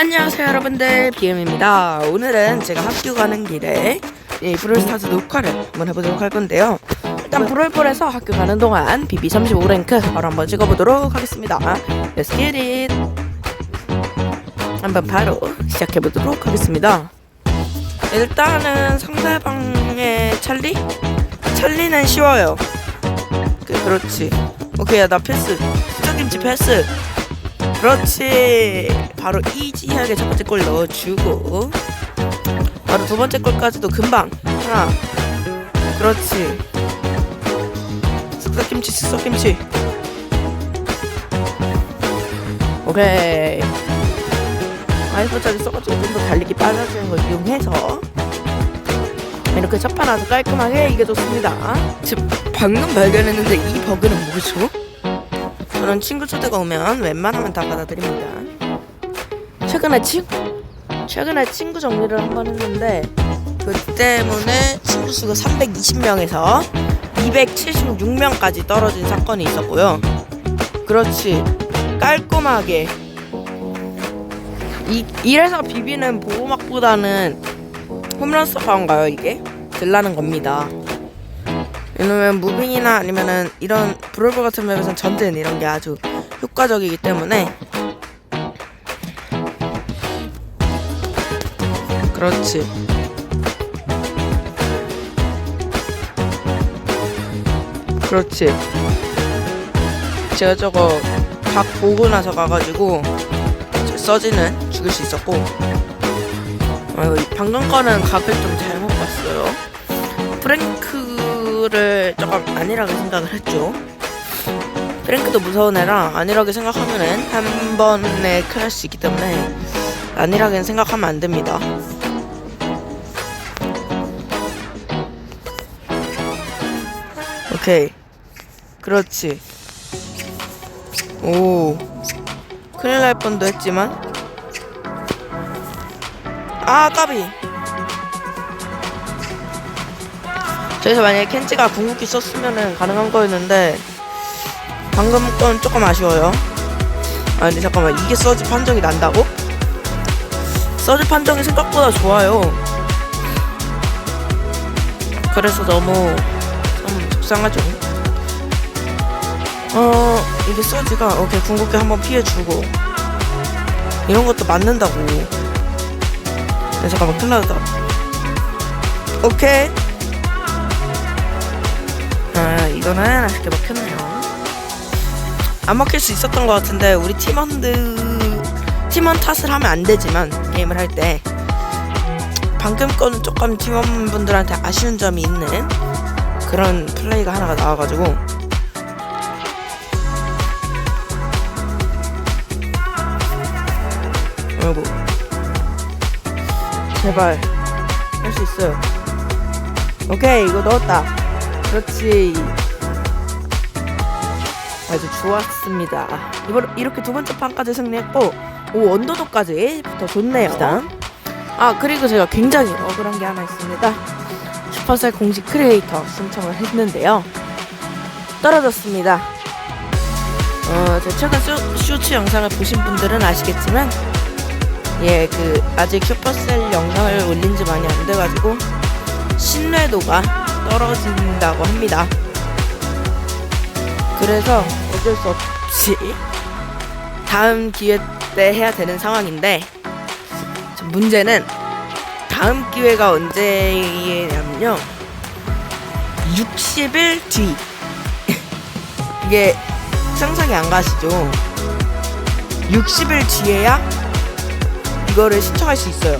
안녕하세요 여러분들. BM입니다. 오늘은 제가 학교 가는 길에 이 브롤스타즈 녹화를 한번 해보도록 할 건데요. 일단 브롤볼에서 학교 가는 동안 BB 35랭크 바로 한번 찍어보도록 하겠습니다. Let's get it. 한번 바로 시작해보도록 하겠습니다. 일단은 상대방의 찰리? 찰리는 쉬워요. 그, 그렇지. 오케이 나 패스. 수정김치 패스. 그렇지 바로 이지하게 첫 번째 골 넣어주고 바로 두 번째 골까지도 금방 하나. 그렇지. 쓱싹김치 쓱싹김치. 오케이. 아이퍼짜리 써가지고 좀 더 달리기 빨라지는 걸 이용해서 이렇게 첫판 아주 깔끔하게 이겨줬습니다. 지금 방금 발견했는데 이 버그는 뭐죠? 저는 친구 초대가 오면 웬만하면 다 받아들입니다. 최근에 친 최근에 친구 정리를 한 번 했는데 그 때문에 친구 수가 320명에서 276명까지 떨어진 사건이 있었고요. 그렇지 깔끔하게 이 이래서 비비는 보호막보다는 홈런 서파인가요 이게? 들라는 겁니다. 왜냐면 무빙이나 아니면은 이런 브롤볼 같은 맵에서는 전진 이런 게 아주 효과적이기 때문에 그렇지 그렇지 제가 저거 각 보고 나서 가가지고 저 서지는 죽일 수 있었고 어, 방금 거는 각을 좀 잘못 봤어요 프랭크를 조금 안일하게 생각을 했죠. 프랭크도 무서운 애라 안일하게 생각하면은 한 번에 큰일 수 있기 때문에 안일하게 생각하면 안 됩니다. 오케이. 그렇지. 오. 큰일 날 뻔도 했지만. 아, 까비. 저기서 만약에 켄지가 궁극기 썼으면은 가능한 거였는데 방금 건 조금 아쉬워요. 아 근데 잠깐만 이게 서지 판정이 난다고? 서지 판정이 생각보다 좋아요. 그래서 너무 좀 속상하죠. 어 이게 서지가 오케이 궁극기 한번 피해주고 이런 것도 맞는다고. 네, 잠깐만 났다. 오케이. 아 이거는 아쉽게 먹혔네요 안 먹힐 수 있었던 것 같은데 우리 팀원들 팀원 탓을 하면 안 되지만 게임을 할 때 방금 거는 조금 팀원분들한테 아쉬운 점이 있는 그런 플레이가 하나가 나와가지고 아이고 제발 할 수 있어요 오케이 이거 넣었다 그렇지. 아주 좋았습니다. 이번 이렇게 두 번째 판까지 승리했고 오 언더도까지 부터 좋네요. 일단 아 그리고 제가 굉장히 억울한 게 하나 있습니다. 슈퍼셀 공식 크리에이터 신청을 했는데요. 떨어졌습니다. 어, 제 최근 쇼, 쇼츠 영상을 보신 분들은 아시겠지만 예, 그 아직 슈퍼셀 영상을 올린 지 많이 안 돼가지고 신뢰도가 떨어진다고 합니다. 그래서 어쩔 수 없이 다음 기회 때 해야 되는 상황인데 문제는 다음 기회가 언제냐면요 60일 뒤 이게 상상이 안 가시죠 60일 뒤에야 이거를 신청할 수 있어요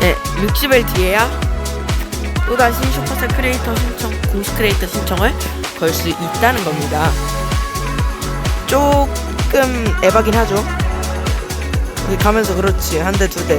네 60일 뒤에야 또다시 슈퍼셀 크리에이터 신청, 공식 크리에이터 신청을 걸 수 있다는 겁니다. 조금 에바긴 하죠. 가면서 그렇지. 한 대, 두 대.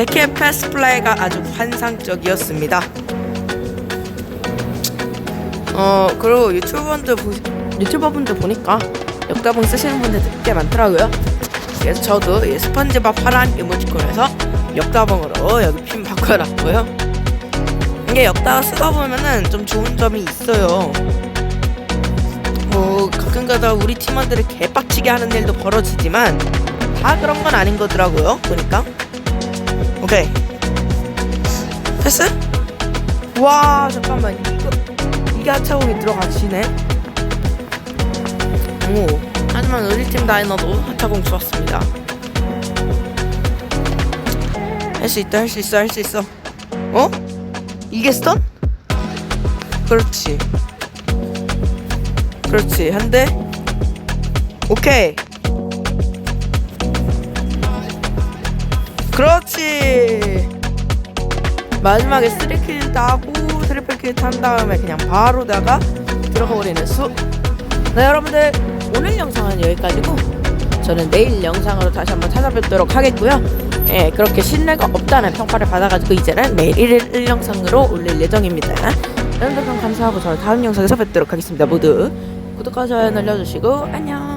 제키의 패스 플레이가 아주 환상적이었습니다. 어 그리고 유튜버분들 보, 유튜버분들 보니까 역다봉 쓰시는 분들 꽤 많더라고요. 그래서 저도 이 스펀지밥 파란 이모티콘에서 역다봉으로 여기 핀 바꿔놨고요. 이게 역다가 쓰다 보면은 좀 좋은 점이 있어요. 뭐 가끔가다 우리 팀원들을 개빡치게 하는 일도 벌어지지만 다 그런 건 아닌 거더라고요 보니까 오케이. 패스? 와 잠깐만. 이거 이게 하차공이 들어가지네. 오. 하지만 우리 팀 다이너도 하차공 좋았습니다. 할 수 있다 할 수 있어 할 수 있어. 어? 이게 스턴? 그렇지. 그렇지. 한 대? 오케이 그렇지 마지막에 3킬 따고 트리플 킬 탄 다음에 그냥 바로다가 들어가 버리는 수. 네 여러분들 오늘 영상은 여기까지고 저는 내일 영상으로 다시 한번 찾아뵙도록 하겠고요. 예 그렇게 신뢰가 없다는 평가를 받아가지고 이제는 매일 1일 1영상으로 올릴 예정입니다. 여러분들 감사하고 저는 다음 영상에서 뵙도록 하겠습니다. 모두 구독과 좋아요 눌러주시고 안녕.